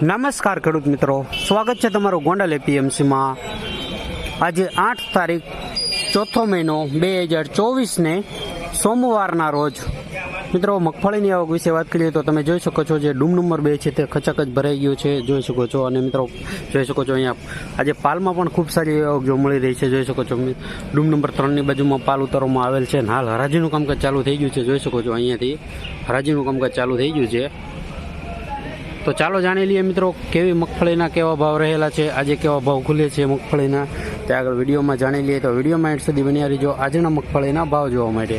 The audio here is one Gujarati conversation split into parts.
નમસ્કાર ખેડૂત મિત્રો. સ્વાગત છે તમારું ગોંડલ એપીએમસીમાં. આજે આઠ તારીખ, ચોથો મહિનો બે હજાર ચોવીસને સોમવારના રોજ. મિત્રો, મગફળીની આવક વિશે વાત કરીએ તો તમે જોઈ શકો છો જે ડૂમ નંબર બે છે તે ખચક જ ભરાઈ ગયું છે. જોઈ શકો છો અને મિત્રો, જોઈ શકો છો અહીંયા આજે પાલમાં પણ ખૂબ સારી આવક જો મળી રહી છે. જોઈ શકો છો ડૂમ નંબર ત્રણની બાજુમાં પાલ ઉતારવામાં આવેલ છે હાલ હરાજીનું કામકાજ ચાલુ થઈ ગયું છે. જોઈ શકો છો અહીંયાથી હરાજીનું કામકાજ ચાલુ થઈ ગયું છે. તો ચાલો જાણી લઈએ મિત્રો, કેવી મગફળીના કેવા ભાવ રહેલા છે, આજે કેવા ભાવ ખુલે છે મગફળીના. તે આગળ વિડીયોમાં જાણી લઈએ તો વિડીયોમાં એટ સુધી બન્યા રહીજો. આજના મગફળીના ભાવ જોવા માટે.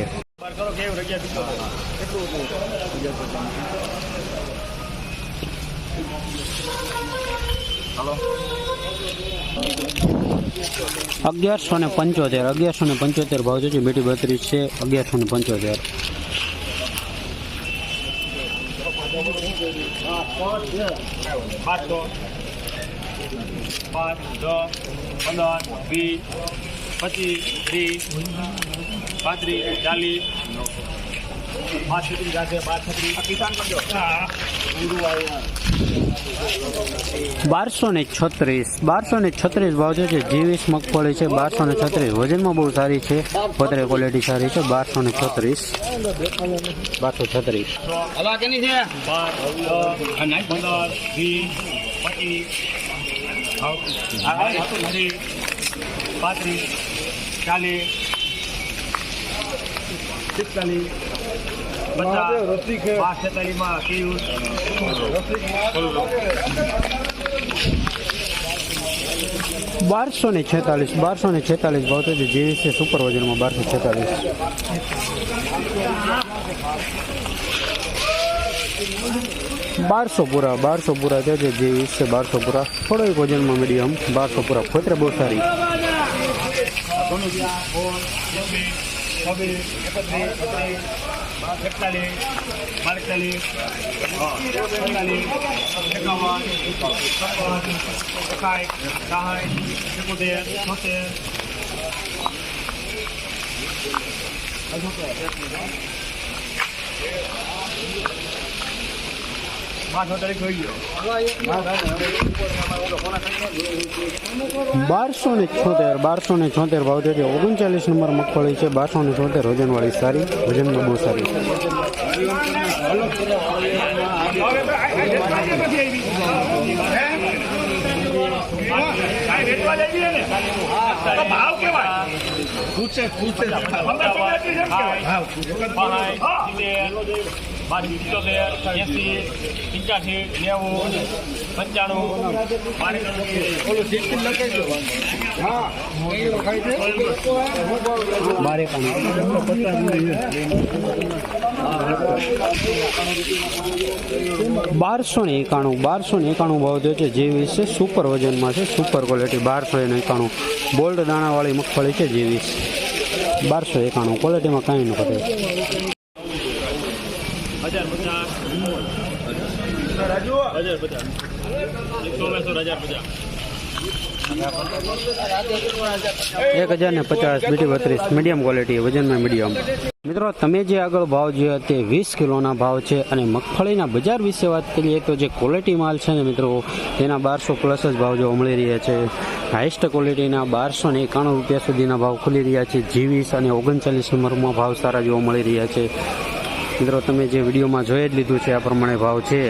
અગિયારસો ને પંચોતેર, અગિયારસો ને પંચોતેર ભાવ જોજો. મીઠી બત્રીસ છે, અગિયારસો ને પંચોતેર. પાંચસો પાંચ દસ પંદર વીસ પચીસ ત્રીસ પાંત્રીસ ચાલીસ પાંચ છત્રીસ જાતે પાંચ છત્રીસ કિસાન કરજો બારસો ને છત્રીસ બારસો ને છત્રીસ ભાવ છે જે જીવીસ મગફળી છે બારસો ને છત્રીસ વજનમાં બહુ સારી છે વધારે ક્વોલિટી સારી છે બારસો ને છત્રીસ બારસો છત્રીસ પાંત્રીસ ચાલીસ પિસ્તાલીસ પચાસ પાંચ છેતાલીસમાં કેવું બારસો ને છેતાલીસ બારસો ને છેતાલીસ ભાવ છે જે છે, સુપર વજનમાં બારસો છેતાલીસ. બારસો પૂરા બારસો પૂરા છે જે જીવીસ છે બારસો પૂરા થોડોક વજનમાં મીડિયમ બારસો પૂરા ખોતરે બહુ સારી એકતાલીસ બારતાલીસ એકતાલીસ એકાવન સાઠ એકોતેર છોતેર. થઈ ગયો બારસો ને છોતેર, બારસો ને છોતેર ભાવ છે. ઓગણચાલીસ નંબર મગફળી છે. બારસો ને છોતેર વજનવાળી સારી, વજનમાં બહુ સારી. ભાવ કેવાય? એસી, પંચ્યાસી, નેવું, પંચાણું બારે બારસો ને એકાણું, બારસો ને એકાણું ભાવ જે છે. જેવીસ છે સુપર વજનમાં છે સુપર ક્વોલિટી બારસો ને એકાણું. બોલ્ડ દાણાવાળી મગફળી છે જેવીસ બારસો એકાણું. ક્વોલિટીમાં કાંઈ ન ઘટે. હજાર પચાસ. હજાર પચાસ. હજાર પચાસ. એક હજાર ને પચાસ બીટી બત્રીસ. મીડિયમ ક્વોલિટી વજનમાં મીડિયમ મિત્રો, તમે જે આગળ ભાવ જોયા તે વીસ કિલોના ભાવ છે અને મગફળીના બજાર વિશે વાત કરીએ તો જે ક્વોલિટી માલ છે ને મિત્રો, તેના બારસો પ્લસ જ ભાવ જોવા મળી રહ્યા છે. હાઈસ્ટ ક્વોલિટીના બારસો ને એકાણું રૂપિયા સુધીના ભાવ ખુલી રહ્યા છે. જીવીસ અને ઓગણચાલીસ નંબરમાં ભાવ સારા જોવા મળી રહ્યા છે. મિત્રો તમે જે વિડીયોમાં જોઈ જ લીધું છે આ પ્રમાણે ભાવ છે.